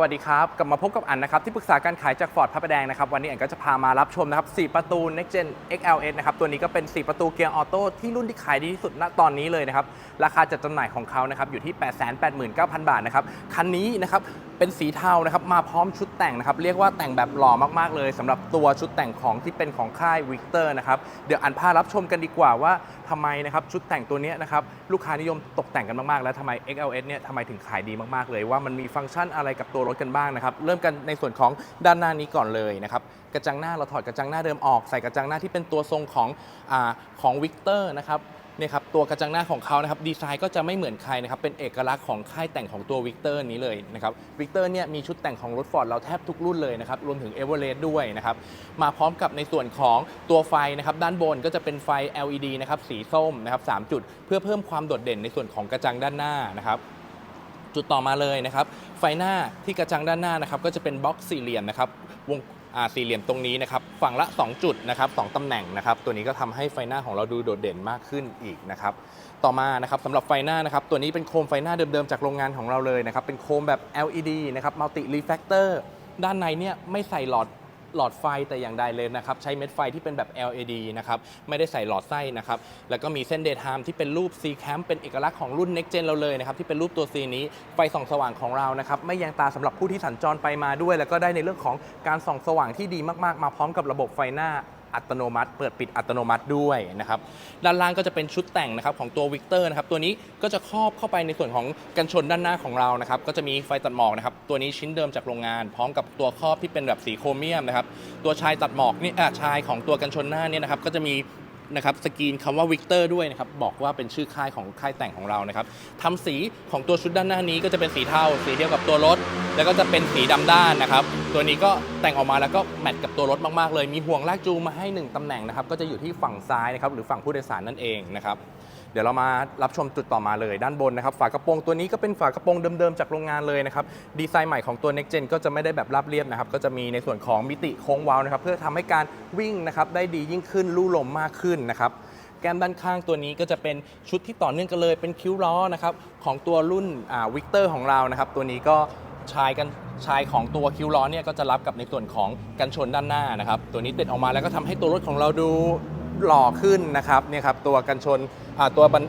วัสดีครับ กลับมาพบกับอันนะครับ ที่ปรึกษาการขายจากฟอร์ดพระประแดงนะครับ วันนี้อันก็จะพามารับชมนะครับ 4 ประตู Next Gen XLS นะครับ ตัวนี้ก็เป็น 4 ประตูเกียร์ออโต้ที่รุ่นที่ขายดีที่สุดณตอนนี้เลยนะครับ ราคาจัดจำหน่ายของเขานะครับ อยู่ที่ 889,000 บาทนะครับ คันนี้นะครับ เป็นสีเทานะครับมาพร้อมชุดแต่งนะครับ เรียกว่าแต่งแบบหล่อมากๆเลยสำหรับตัวชุดแต่งของที่เป็นของค่ายวิกเตอร์นะครับเดี๋ยวอันพารับชมกันดีกว่าว่าทำไมนะครับชุดแต่งตัวนี้นะครับลูกค้านิยมตกแต่งกันมากๆ แล้วทำไม XLS เนี่ยทำไมถึงขายดีมากๆเลย ว่ามันมีฟังก์ชันอะไรกับตัวรถกันบ้างนะครับเริ่มกันในส่วนของด้านหน้านี้ก่อนเลยนะครับกระจังหน้าเราถอดกระจังหน้าเดิมออกใส่กระจังหน้าที่เป็นตัวทรงของอของวิกเตอร์นะครับ เนี่ยครับตัวกระจังหน้าของเขานะครับดีไซน์ก็จะไม่เหมือนใครนะครับเป็นเอกลักษณ์ของค่ายแต่งของตัววิกเตอร์นี้เลยนะครับวิกเตอร์เนี่ยมีชุดแต่งของรถฟอร์ดเราแทบทุกรุ่นเลยนะครับรวมถึงเอเวอเรสต์ด้วยนะครับมาพร้อมกับในส่วนของตัวไฟนะครับด้านบนก็จะเป็นไฟ LED นะครับสีส้มนะครับ3จุด เพื่อเพิ่มความโดดเด่นในส่วนของกระจังด้านหน้านะครับจุดต่อมาเลยนะครับไฟหน้าที่กระจังด้านหน้านะครับก็จะเป็นบล็อกสี่เหลี่ยมนะครับวง สี่เหลี่ยมตรงนี้นะครับฝั่งละ 2 จุดนะครับสองตำแหน่งนะครับตัวนี้ก็ทำให้ไฟหน้าของเราดูโดดเด่นมากขึ้นอีกนะครับต่อมานะครับสำหรับไฟหน้านะครับตัวนี้เป็นโคมไฟหน้าเดิมๆจากโรงงานของเราเลยนะครับเป็นโคมแบบ LED นะครับ Multi Reflector ด้านในเนี่ยไม่ใส่หลอด หลอดไฟแต่อย่างใดเลยนะครับ ใช้เม็ดไฟที่เป็นแบบ LED นะครับ ไม่ได้ใส่หลอดไส้นะครับ แล้วก็มีเส้นเดทไทม์ที่เป็นรูป C cam เป็นเอกลักษณ์ของรุ่น next gen เราเลยนะครับ ที่เป็นรูปตัว C นี้ ไฟส่องสว่างของเรานะครับ ไม่แยงตาสำหรับผู้ที่สัญจรไปมาด้วย แล้วก็ได้ในเรื่องของการส่องสว่างที่ดีมากๆ มาพร้อมกับระบบไฟหน้า อัตโนมัติ เปิดปิดอัตโนมัติด้วยนะครับด้านล่างก็จะเป็นชุดแต่งนะครับของตัววิกเตอร์นะครับตัวนี้ก็จะครอบเข้าไปในส่วนของกันชนด้านหน้าของเรานะครับก็จะมีไฟตัดหมอกนะครับตัวนี้ชิ้นเดิมจากโรงงาน พร้อมกับตัวครอบที่เป็นแบบสีโครเมียมนะครับตัวชายตัดหมอกนี่อ่าชายของตัวกันชนหน้าเนี่ยนะครับก็จะมี นะครับสกรีนคำว่าวิกเตอร์ด้วยนะครับบอกว่าเป็นชื่อค่ายของค่ายแต่งของเรานะครับทำสีของตัวชุดด้านหน้านี้ก็จะเป็นสีเทาสีเดียวกับตัวรถ แล้วก็จะเป็นสีดำด้านนะครับตัวนี้ก็แต่งออกมาแล้วก็แมทกับตัวรถมากๆเลย มีห่วงลากจูงมาให้ 1ตำแหน่งนะครับก็จะอยู่ที่ฝั่งซ้ายนะครับหรือฝั่งผู้โดยสารนั่นเองนะครับ ดี๋ยวเรามารับชมจุดต่อมาเลยด้านบนนะครับฝากระโปรงตัวนี้ก็เป็นฝากระโปรงเดิมๆจากโรงงานเลยนะครับดีไซน์ใหม่ของตัว Next Gen ก็จะไม่ได้แบบราบเรียบนะครับก็จะมีในส่วนของมิติโค้งว้านะครับเพื่อทำให้การวิ่งนะครับได้ดียิ่งขึ้นลู่ลมมากขึ้นนะครับแก้มด้านข้างตัวนี้ก็จะเป็นชุดที่ต่อเนื่องกันเลย เป็นคิ้วล้อนะครับของตัวรุ่นวิกเตอร์ของเรานะครับตัวนี้ก็ชายกันชายของตัวคิ้วล้อเนี่ยก็จะรับกับในส่วนของกันชนด้านหน้านะครับตัวนี้ติดออกมาแล้วก็ทำให้ตัวรถของเราดูหล่อขึ้นนะครับเนี่ยครับตัวกันชน ตัวบัน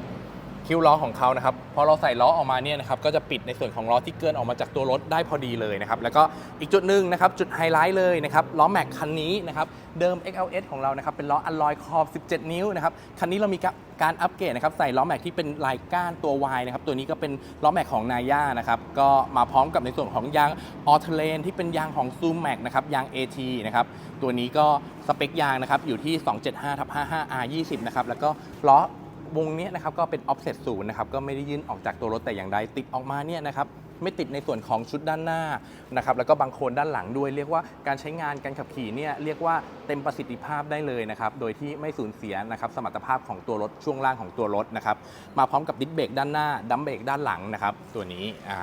คิ้วล้อของเขานะครับพอเราใส่ล้อออกมาเนี่ยนะครับก็จะปิดในส่วนของล้อที่เกินออกมาจากตัวรถได้พอดีเลยนะครับแล้วก็อีกจุดหนึ่งนะครับจุดไฮไลท์เลยนะครับล้อแม็กคันนี้นะครับเดิม XLS ของเรานะครับเป็นล้ออัลลอยขอบ 17 นิ้วนะครับคันนี้เรามีการอัปเกรดนะครับใส่ล้อแม็กที่เป็นลายก้านตัว Y นะครับตัวนี้ก็เป็นล้อแม็กของนาย่านะครับก็มาพร้อมกับในส่วนของยางออเทเลนที่เป็นยางของซูมแม็กนะครับยาง AT นะครับตัวนี้ก็สเปคยางนะครับอยู่ที่ 275ทับ55 R20 นะครับแล้วก็ล้อ วงนี้นะครับก็เป็น offset ศูนย์นะครับก็ไม่ได้ยื่นออกจากตัวรถแต่อย่างใดติดออกมาเนี่ยนะครับไม่ติดในส่วนของชุดด้านหน้านะครับแล้วก็บางโคนด้านหลังด้วย เรียกว่าการใช้งานการขับขี่เนี่ยเรียกว่าเต็มประสิทธิภาพได้เลยนะครับโดยที่ไม่สูญเสียนะครับสมรรถภาพของตัวรถช่วงล่างของตัวรถนะครับมาพร้อมกับดิสเบรกด้านหน้าดัมเบรกด้านหลังนะครับตัวนี้อ่า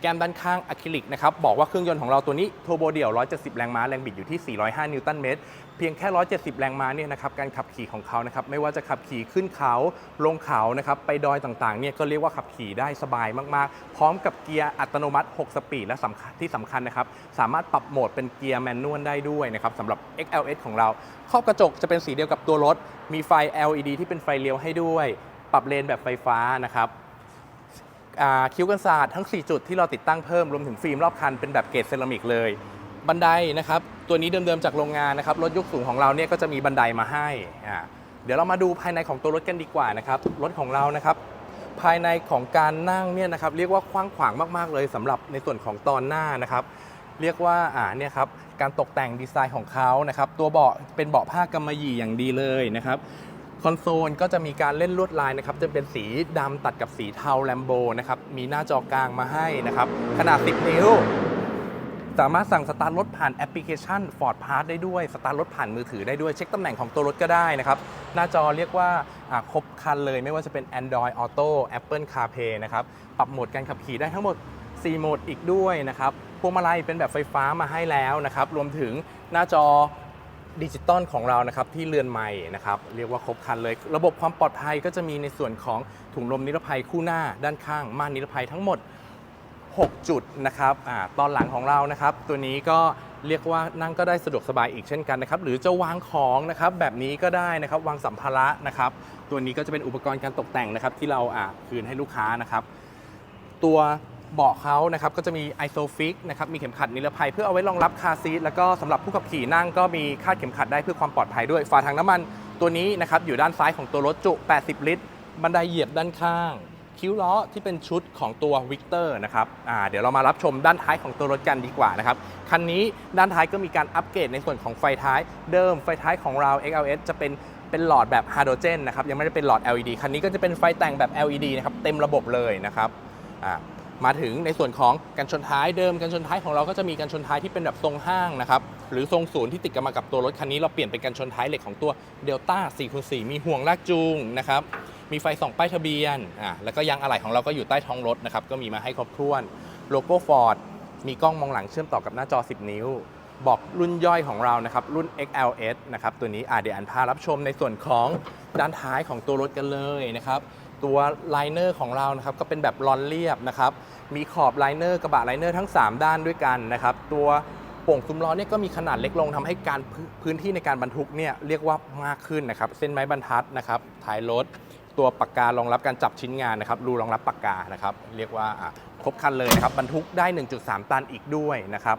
แก้มด้านข้างอะคริลิกนะครับบอกว่าเครื่องยนต์ของเราตัวนี้ โทโบเดี่ยว 170 แรงม้า แรงบิดอยู่ที่ 405 นิวตันเมตร เพียงแค่ 170 แรงม้าเนี่ยนะครับการขับขี่ของเขานะครับไม่ว่าจะขับขี่ขึ้นเขาลงเขานะครับไปดอยต่างๆเนี่ยก็เรียกว่าขับขี่ได้สบายมากๆ พร้อมกับเกียร์อัตโนมัติ 6 สปีดและสำคัญที่สำคัญนะครับสามารถปรับโหมดเป็นเกียร์แมนนวลได้ด้วยนะครับสำหรับ XLS ของเราครอบกระจกจะเป็นสีเดียวกับตัวรถ มีไฟ LED ที่เป็นไฟเลี้ยวให้ด้วย ปรับเลนแบบไฟฟ้านะครับคิ้วกันศาสตร์ทั้ง 4 จุดที่เราติดตั้งเพิ่มรวมถึงฟิล์มรอบคันเป็นแบบเกรดเซรามิกเลย บันไดนะครับ ตัวนี้เดิมๆจากโรงงานนะครับ รถยกสูงของเราเนี่ยก็จะมีบันไดมาให้อ่าเดี๋ยวเรามาดูภายในของตัวรถกันดีกว่านะครับ รถของเรานะครับ ภายในของการนั่งเนี่ยนะครับเรียกว่าคว้างขวางมากๆ เลยสำหรับในส่วนของตอนหน้านะครับ เรียกว่าอ่าเนี่ยครับการตกแต่งดีไซน์ของเขานะครับ ตัวเบาะเป็นเบาะผ้ากำมะหยี่อย่างดีเลยนะครับคอนโซลก็จะมีการเล่นลวดลายนะครับ จะเป็นสีดำตัดกับสีเทาแลมโบนะครับ มีหน้าจอกลางมาให้นะครับ ขนาด 10 นิ้ว สามารถสั่งสตาร์ทรถผ่านแอปพลิเคชัน Ford Pass ได้ด้วย สตาร์ทรถผ่านมือถือได้ด้วย เช็คตำแหน่งของตัวรถก็ได้นะครับ หน้าจอเรียกว่าครบคันเลย ไม่ว่าจะเป็น Android Auto Apple CarPlay นะครับ ปรับโหมดการขับขี่ได้ทั้งหมด 4 โหมดอีกด้วยนะครับพวงมาลัยเป็นแบบไฟฟ้ามาให้แล้วนะครับ รวมถึงหน้าจอดิจิตอลของเรานะครับที่เรือนใหม่นะครับเรียกว่าครบครันเลย ระบบความปลอดภัยก็จะมีในส่วนของถุงลมนิรภัยคู่หน้าด้านข้าง ม่านนิรภัยทั้งหมด 6 จุดนะครับอตอนหลังของเรานะครับ ตัวนี้ก็เรียกว่านั่งก็ได้สะดวกสบายอีกเช่นกันนะครับ หรือจะวางของนะครับแบบนี้ก็ได้นะครับวางสัมภาระนะครับ ตัวนี้ก็จะเป็นอุปกรณ์การตกแต่งนะครับ ที่เราอ่าคืนให้ลูกค้านะครับ ตัวเบาะเขานะครับก็จะมีไอโซฟิกนะครับมีเข็มขัดนิรภัยเพื่อเอาไว้รองรับคาซีทแล้วก็สำหรับผู้ขับขี่นั่งก็มีคาดเข็มขัดได้เพื่อความปลอดภัยด้วยฝาถังน้ำมันตัวนี้นะครับอยู่ด้านซ้ายของตัวรถจุ 80 ลิตร บันไดเหยียบด้านข้าง คิ้วล้อที่เป็นชุดของตัววิกเตอร์นะครับเดี๋ยวเรามารับชมด้านท้ายของตัวรถกันดีกว่านะครับ คันนี้ด้านท้ายก็มีการอัปเกรดในส่วนของไฟท้ายเดิมไฟท้ายของเรา XLS จะเป็นเป็นหลอดแบบฮาโดรเจนนะครับยังไม่ได้เป็นหลอด LED คันนี้ก็จะเป็นไฟแต่งแบบ LED นะครับเต็มระบบเลยนะครับมาถึงในส่วนของกันชนท้ายเดิมกันชนท้ายของเราก็จะมีกันชนท้ายที่เป็นแบบทรงห้างนะครับหรือทรงศูนย์ที่ติดกันมากับตัวรถคันนี้เราเปลี่ยนเป็นกันชนท้ายเหล็กของตัว Delta 4คูณ4มีห่วงลากจูงนะครับ มีไฟส่องป้ายทะเบียนอ่าแล้วก็ยางอะไหล่ของเราก็อยู่ใต้ท้องรถนะครับก็มีมาให้ครบถ้วนโลโก้ Ford มีกล้องมองหลังเชื่อมต่อกับหน้าจอ 10 นิ้ว บอกรุ่นย่อยของเรานะครับรุ่น XLS นะครับตัวนี้อาเดี๋ยวอันพารับชมในส่วนของด้านท้ายของตัวรถกันเลยนะครับตัวไลเนอร์ของเรานะครับก็เป็นแบบลอนเรียบนะครับมีขอบไลเนอร์กระบะไลเนอร์ทั้ง 3 ด้านด้วยกันนะครับตัวโป่งซุ้มล้อเนี่ยก็มีขนาดเล็กลงทำให้การพื้นพื้นที่ในการบรรทุกเนี่ยเรียกว่ามากขึ้นนะครับเส้นไม้บรรทัดนะครับท้ายรถ ตัวปากการองรับการจับชิ้นงานนะครับรูรองรับปากกานะครับ เรียกว่าครบคันเลยนะครับบรรทุกได้ 1.3 ตันอีกด้วยนะครับ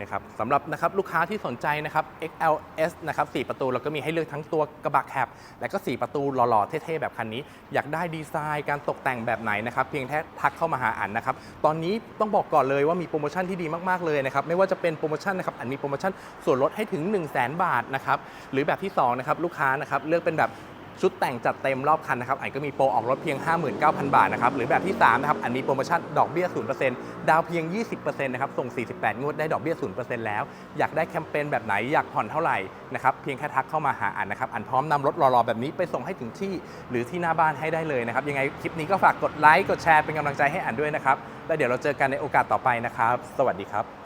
นะครับสำหรับนะครับลูกค้าที่สนใจนะครับ XLS นะครับ4ประตูเราก็มีให้เลือกทั้งตัวกระบะแคบและก็ 4 ประตูหล่อๆ เท่ๆ แบบคันนี้ อยากได้ดีไซน์การตกแต่งแบบไหนนะครับ เพียงแค่ทักเข้ามาหาอันนะครับ ตอนนี้ต้องบอกก่อนเลยว่ามีโปรโมชั่นที่ดีมากๆเลยนะครับ ไม่ว่าจะเป็นโปรโมชั่นนะครับอันมีโปรโมชั่นส่วนลดให้ถึง 1 0 0 0 0แบาทนะครับหรือแบบที่สองนะครับลูกค้านะครับเลือกเป็นแบบ ชุดแต่งจัดเต็มรอบคันนะครับอันก็มีโปรออกรถเพียง 59,000 บาทนะครับหรือแบบที่3นะครับอันมีโปรโมชั่นดอกเบี้ย 0%ดาวเพียง 20%นะครับส่ง 48 งวดได้ดอกเบี้ย 0%แล้ว อยากได้แคมเปญแบบไหนอยากผ่อนเท่าไหร่นะครับเพียงแค่ทักเข้ามาหาอันนะครับอันพร้อมนำรถรอๆแบบนี้ไปส่งให้ถึงที่ หรือที่หน้าบ้านให้ได้เลยนะครับยังไงคลิปนี้ก็ฝากกดไลค์กดแชร์เป็นกำลังใจให้อันด้วยนะครับแล้วเดี๋ยวเราเจอกันในโอกาสต่อไปนะครับ สวัสดีครับ